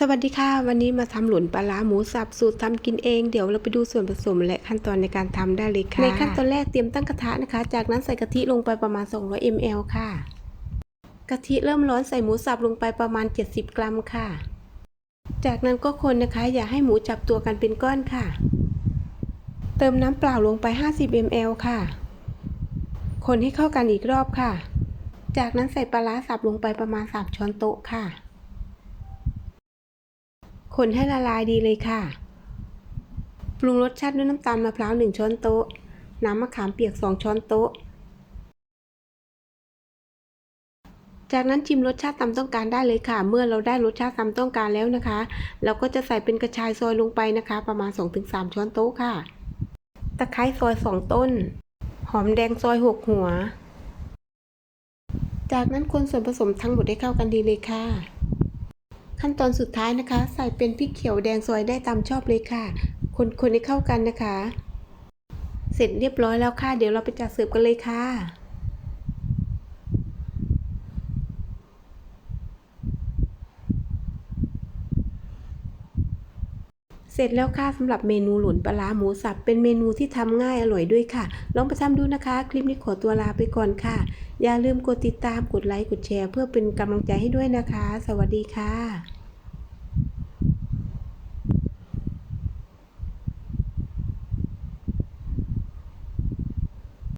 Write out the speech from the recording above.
สวัสดีค่ะ วันนี้มาทำหลุนปลาร้าหมูสับสูตรทำกินเองเดี๋ยวเราไปดูส่วนผสมและขั้นตอนในการทำได้เลยค่ะ ในขั้นตอนแรกเตรียมตั้งกระทะนะคะ จากนั้นใส่กะทิลงไปประมาณ 200 ml ค่ะ กะทิเริ่มร้อนใส่หมูสับลงไปประมาณ 70 กรัมค่ะ จากนั้นก็คนนะคะ อย่าให้หมูจับตัวกันเป็นก้อนค่ะ เติมน้ำเปล่าลงไป 50 ml ค่ะ คนให้เข้ากันอีกรอบค่ะ จากนั้นใส่ปลาร้าสับลงไปประมาณ3ช้อนโต๊ะค่ะ คนให้ละลายดีเลยค่ะ ปรุงรสชาติด้วยน้ำตาลมะพร้าว 1 ช้อนโต๊ะ น้ำมะขามเปียก 2 ช้อนโต๊ะ จากนั้นชิมรสชาติตามต้องการได้เลยค่ะ เมื่อเราได้รสชาติตามต้องการแล้วนะคะ เราก็จะใส่เป็นกระชายซอยลงไปนะคะ ประมาณ 2-3 ช้อนโต๊ะค่ะ ตะไคร้ซอย 2 ต้น หอมแดงซอย6หัว จากนั้นคนส่วนผสมทั้งหมดให้เข้ากันดีเลยค่ะ ขั้นตอนสุดท้ายนะคะ ใส่เป็นพริกเขียวแดงซอยได้ตามชอบเลยค่ะ คนคนให้เข้ากันนะคะ เสร็จเรียบร้อยแล้วค่ะ เดี๋ยวเราไปจัดเสิร์ฟกันเลยค่ะเสร็จแล้วค่ะสำหรับเมนูหลุนปลาหมูสับเป็นเมนูที่ทำง่ายอร่อยด้วยค่ะ ลองไปทำดูนะคะ คลิปนี้ขอตัวลาไปก่อนค่ะ อย่าลืมกดติดตามกดไลค์กดแชร์ เพื่อเป็นกำลังใจให้ด้วยนะคะ สวัสดีค่ะ